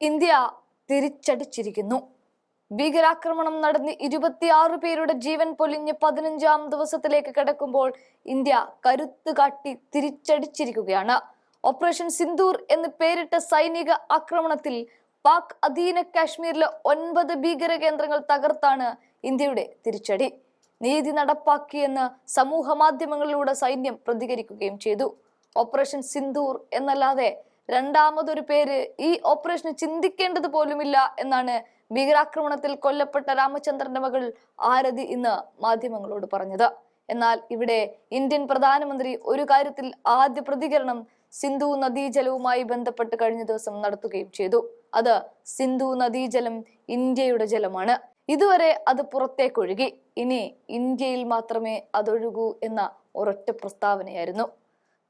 India തിരിച്ചടിച്ചിരിക്കുന്നു. ഭീകരാക്രമണം നടന്ന് ഇരുപത്തിയാറ് പേരുടെ ജീവൻ പൊലിഞ്ഞ് പതിനഞ്ചാം ദിവസത്തിലേക്ക് കിടക്കുമ്പോൾ ഇന്ത്യ കരുത്ത് കാട്ടി തിരിച്ചടിച്ചിരിക്കുകയാണ്. ഓപ്പറേഷൻ സിന്ദൂർ എന്ന് പേരിട്ട സൈനിക ആക്രമണത്തിൽ പാക് അധീന കാശ്മീരിലെ ഒൻപത് ഭീകര കേന്ദ്രങ്ങൾ തകർത്താണ് ഇന്ത്യയുടെ തിരിച്ചടി. നീതി നടപ്പാക്കിയെന്ന് സമൂഹ മാധ്യമങ്ങളിലൂടെ സൈന്യം പ്രതികരിക്കുകയും ചെയ്തു. ഓപ്പറേഷൻ സിന്ദൂർ എന്നല്ലാതെ രണ്ടാമതൊരു പേര് ഈ ഓപ്പറേഷന് ചിന്തിക്കേണ്ടത് പോലുമില്ല എന്നാണ് ഭീകരാക്രമണത്തിൽ കൊല്ലപ്പെട്ട രാമചന്ദ്രന്റെ മകൾ ആരതി ഇന്ന് മാധ്യമങ്ങളോട് പറഞ്ഞത്. എന്നാൽ ഇവിടെ ഇന്ത്യൻ പ്രധാനമന്ത്രി ഒരു കാര്യത്തിൽ ആദ്യ പ്രതികരണം സിന്ധു നദീജലവുമായി ബന്ധപ്പെട്ട് കഴിഞ്ഞ ദിവസം നടത്തുകയും ചെയ്തു. അത് സിന്ധു നദീജലം ഇന്ത്യയുടെ ജലമാണ്. ഇതുവരെ അത് പുറത്തേക്കൊഴുകി. ഇനി ഇന്ത്യയിൽ മാത്രമേ അതൊഴുകൂ എന്ന ഒരൊറ്റ പ്രസ്താവനയായിരുന്നു.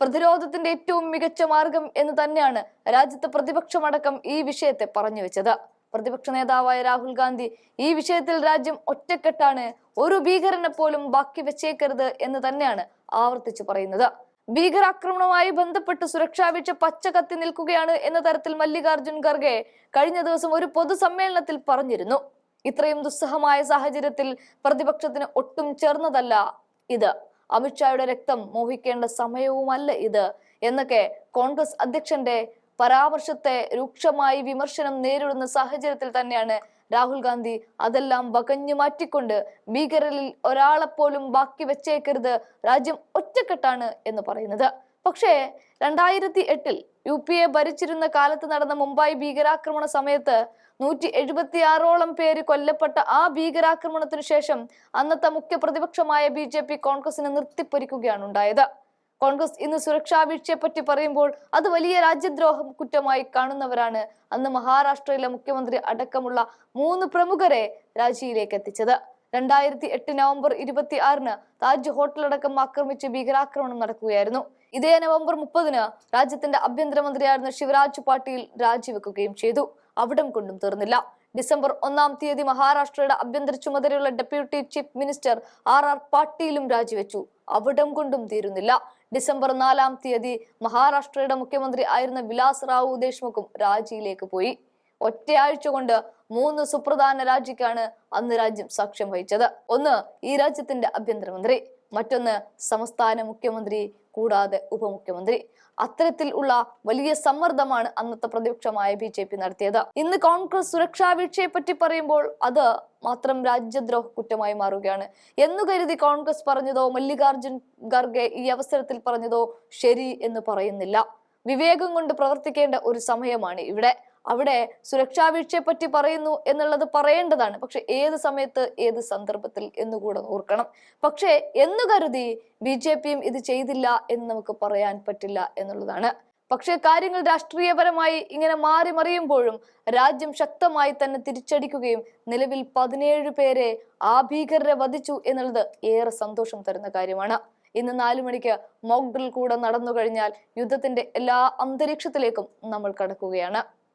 പ്രതിരോധത്തിന്റെ ഏറ്റവും മികച്ച മാർഗം എന്ന് തന്നെയാണ് രാജ്യത്തെ പ്രതിപക്ഷമടക്കം ഈ വിഷയത്തെ പറഞ്ഞു വെച്ചത്. പ്രതിപക്ഷ നേതാവായ രാഹുൽ ഗാന്ധി ഈ വിഷയത്തിൽ രാജ്യം ഒറ്റക്കെട്ടാണ് ഒരു ഭീകരനെ പോലും ബാക്കി വെച്ചേക്കരുത് എന്ന് തന്നെയാണ് ആവർത്തിച്ചു പറയുന്നത്. ഭീകരാക്രമണവുമായി ബന്ധപ്പെട്ട് സുരക്ഷാ വീഴ്ച പച്ച കത്തി നിൽക്കുകയാണ് എന്ന തരത്തിൽ മല്ലികാർജുൻ ഖർഗെ കഴിഞ്ഞ ദിവസം ഒരു പൊതുസമ്മേളനത്തിൽ പറഞ്ഞിരുന്നു. ഇത്രയും ദുസ്സഹമായ സാഹചര്യത്തിൽ പ്രതിപക്ഷത്തിന് ഒട്ടും ചേർന്നതല്ല ഇത്. അമിത്ഷായുടെ രക്തം മോഹിക്കേണ്ട സമയവുമല്ല ഇത് എന്നൊക്കെ കോൺഗ്രസ് അധ്യക്ഷന്റെ പരാമർശത്തെ രൂക്ഷമായി വിമർശനം നേരിടുന്ന സാഹചര്യത്തിൽ തന്നെയാണ് രാഹുൽ ഗാന്ധി അതെല്ലാം വകഞ്ഞു മാറ്റിക്കൊണ്ട് ഭീകരരിൽ ഒരാളെപ്പോലും ബാക്കി വെച്ചേക്കരുത് രാജ്യം ഒറ്റക്കെട്ടാണ് എന്ന് പറയുന്നത്. പക്ഷേ രണ്ടായിരത്തി എട്ടിൽ യു പി എ ഭരിച്ചിരുന്ന കാലത്ത് നടന്ന മുംബൈ ഭീകരാക്രമണ സമയത്ത് നൂറ്റി എഴുപത്തിയാറോളം പേര് കൊല്ലപ്പെട്ട ആ ഭീകരാക്രമണത്തിനു ശേഷം അന്നത്തെ മുഖ്യ പ്രതിപക്ഷമായ ബി ജെ പി കോൺഗ്രസിനെ നിർത്തിപ്പൊരിക്കുകയാണ് ഉണ്ടായത്. കോൺഗ്രസ് ഇന്ന് സുരക്ഷാ വീഴ്ചയെ പറ്റി പറയുമ്പോൾ അത് വലിയ രാജ്യദ്രോഹം കുറ്റമായി കാണുന്നവരാണ് അന്ന് മഹാരാഷ്ട്രയിലെ മുഖ്യമന്ത്രി അടക്കമുള്ള മൂന്ന് പ്രമുഖരെ രാജിയിലേക്ക് എത്തിച്ചത്. രണ്ടായിരത്തി എട്ട് നവംബർ ഇരുപത്തി ആറിന് താജ് ഹോട്ടലടക്കം ആക്രമിച്ച് ഭീകരാക്രമണം നടക്കുകയായിരുന്നു. ഇതേ നവംബർ മുപ്പതിന് രാജ്യത്തിന്റെ ആഭ്യന്തരമന്ത്രിയായിരുന്ന ശിവരാജ് പാട്ടീൽ രാജിവെക്കുകയും ചെയ്തു. അവിടം കൊണ്ടും തീർന്നില്ല. ഡിസംബർ ഒന്നാം തീയതി മഹാരാഷ്ട്രയുടെ ആഭ്യന്തര ചുമതലയുള്ള deputy chief minister R R പാട്ടീലും രാജിവെച്ചു. അവിടം കൊണ്ടും തീരുന്നില്ല. ഡിസംബർ നാലാം തീയതി മഹാരാഷ്ട്രയുടെ മുഖ്യമന്ത്രി ആയിരുന്ന വിലാസ് റാവു ദേശ്മുഖും രാജിയിലേക്ക് പോയി. ഒറ്റയാഴ്ച കൊണ്ട് മൂന്ന് സുപ്രധാന രാജിക്കാണ് അന്ന് രാജ്യം സാക്ഷ്യം വഹിച്ചത്. ഒന്ന് ഈ രാജ്യത്തിന്റെ ആഭ്യന്തരമന്ത്രി മറ്റൊന്ന് സംസ്ഥാന മുഖ്യമന്ത്രി കൂടാതെ ഉപമുഖ്യമന്ത്രി. അത്തരത്തിൽ ഉള്ള വലിയ സമ്മർദ്ദമാണ് അന്നത്തെ പ്രതിപക്ഷമായ ബി ജെ പി നടത്തിയത്. ഇന്ന് കോൺഗ്രസ് സുരക്ഷാ വീഴ്ചയെ പറ്റി പറയുമ്പോൾ അത് മാത്രം രാജ്യദ്രോഹ കുറ്റമായി മാറുകയാണ്. എന്നു കരുതി കോൺഗ്രസ് പറഞ്ഞതോ മല്ലികാർജുൻ ഖർഗെ ഈ അവസരത്തിൽ പറഞ്ഞതോ ശരി എന്ന് പറയുന്നില്ല. വിവേകം കൊണ്ട് പ്രവർത്തിക്കേണ്ട ഒരു സമയമാണ് ഇവിടെ. അവിടെ സുരക്ഷാ വീഴ്ചയെ പറ്റി പറയുന്നു എന്നുള്ളത് പറയേണ്ടതാണ്. പക്ഷെ ഏത് സമയത്ത് ഏത് സന്ദർഭത്തിൽ എന്നുകൂടെ ഓർക്കണം. പക്ഷേ എന്നു കരുതി ബി ജെ പിയും ഇത് ചെയ്തില്ല എന്ന് നമുക്ക് പറയാൻ പറ്റില്ല എന്നുള്ളതാണ്. പക്ഷേ കാര്യങ്ങൾ രാഷ്ട്രീയപരമായി ഇങ്ങനെ മാറി മറിയുമ്പോഴും രാജ്യം ശക്തമായി തന്നെ തിരിച്ചടിക്കുകയും നിലവിൽ പതിനേഴ് പേരെ ആ ഭീകരരെ വധിച്ചു എന്നുള്ളത് ഏറെ സന്തോഷം തരുന്ന കാര്യമാണ്. ഇന്ന് നാലു മണിക്ക് മോക്ക് ഡ്രിൽ കൂടെ നടന്നു കഴിഞ്ഞാൽ യുദ്ധത്തിന്റെ എല്ലാ അന്തരീക്ഷത്തിലേക്കും നമ്മൾ കടക്കുകയാണ്.